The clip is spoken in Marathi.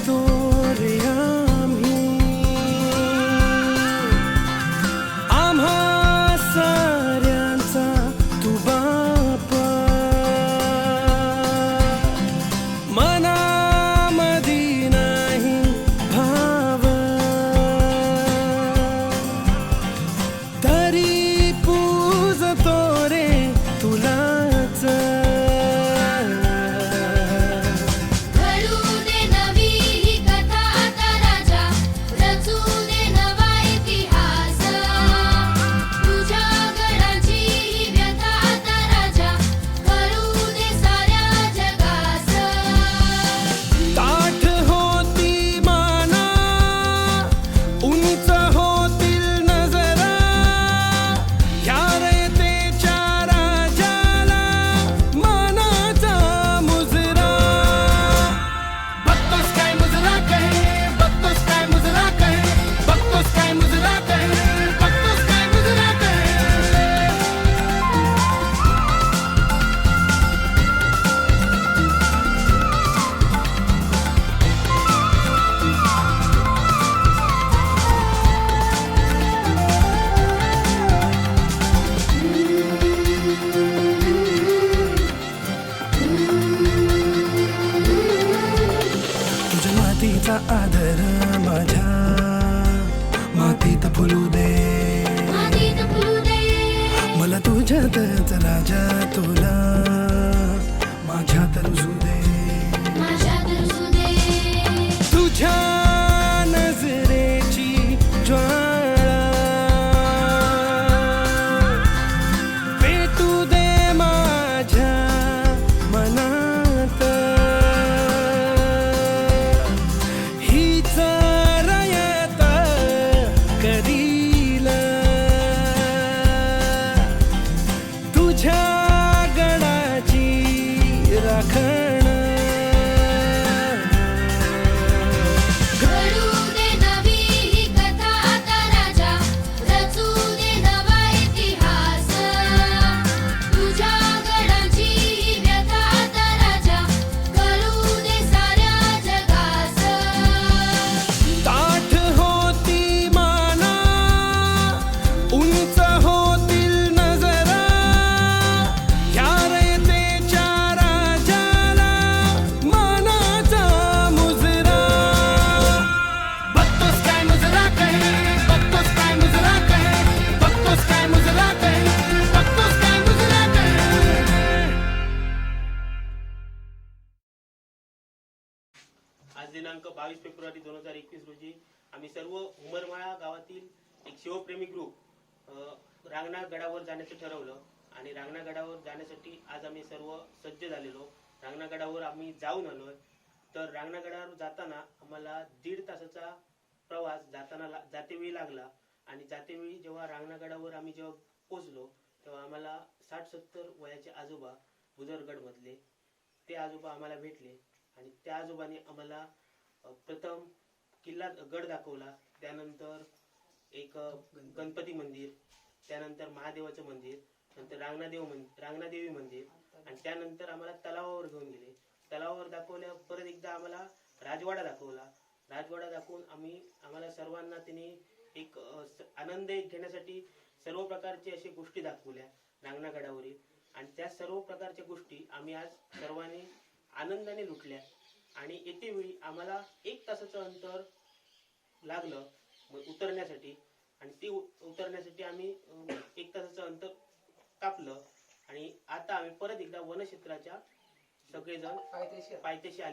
story मातीचा आदर माझ्या मातीत फुलू दे. मातीत फुलू दे. मला तुझ्यातच राजा तुला तुझ्या गणाची राखण दिनांक बावीस फेब्रुवारी दोन हजार एकवीस रोजी आम्ही सर्व उमरमाळा गावातील एक शिवप्रेमी ग्रुप रांगणा गडावर जाण्याचं ठरवलं आणि रांगणा गडावर जाण्यासाठी आज आम्ही सर्व सज्ज झालेलो. रांगणा गडावर आम्ही जाऊन आलोय. तर रांगणा गडावर जाताना आम्हाला दीड तासाचा प्रवास जाताना ला- जातेवेळी लागला आणि जातेवेळी जेव्हा रांगणा गडावर आम्ही जेव्हा पोहोचलो तेव्हा आम्हाला साठ सत्तर वयाचे आजोबा बुजरगड मधले ते आजोबा आम्हाला भेटले आणि त्या आजोबाने आम्हाला प्रथम किल्ला गड दाखवला त्यानंतर एक गणपती मंदिर त्यानंतर महादेवाचं मंदिर नंतर रांगणादेव मंदिर रांगणादेवी मंदिर आणि त्यानंतर आम्हाला तलावावर घेऊन गेले. तलावावर दाखवल्या परत एकदा आम्हाला राजवाडा दाखवला. राजवाडा दाखवून आम्ही आम्हाला सर्वांना त्यांनी एक आनंद घेण्यासाठी सर्व प्रकारचे असे गोष्टी दाखवल्या रांगणागडावरील. आणि त्या सर्व प्रकारच्या गोष्टी आम्ही आज सर्वांनी आनंदाने लुटल्या. आणि येते वेळी आम्हाला एक तासाचं अंतर लागलं मग उतरण्यासाठी. आणि ते उतरण्यासाठी आम्ही एक तासाचं अंतर कापलं. आणि आता आम्ही परत एकदा वनक्षेत्राच्या सगळेजण पायथ्याशी आले.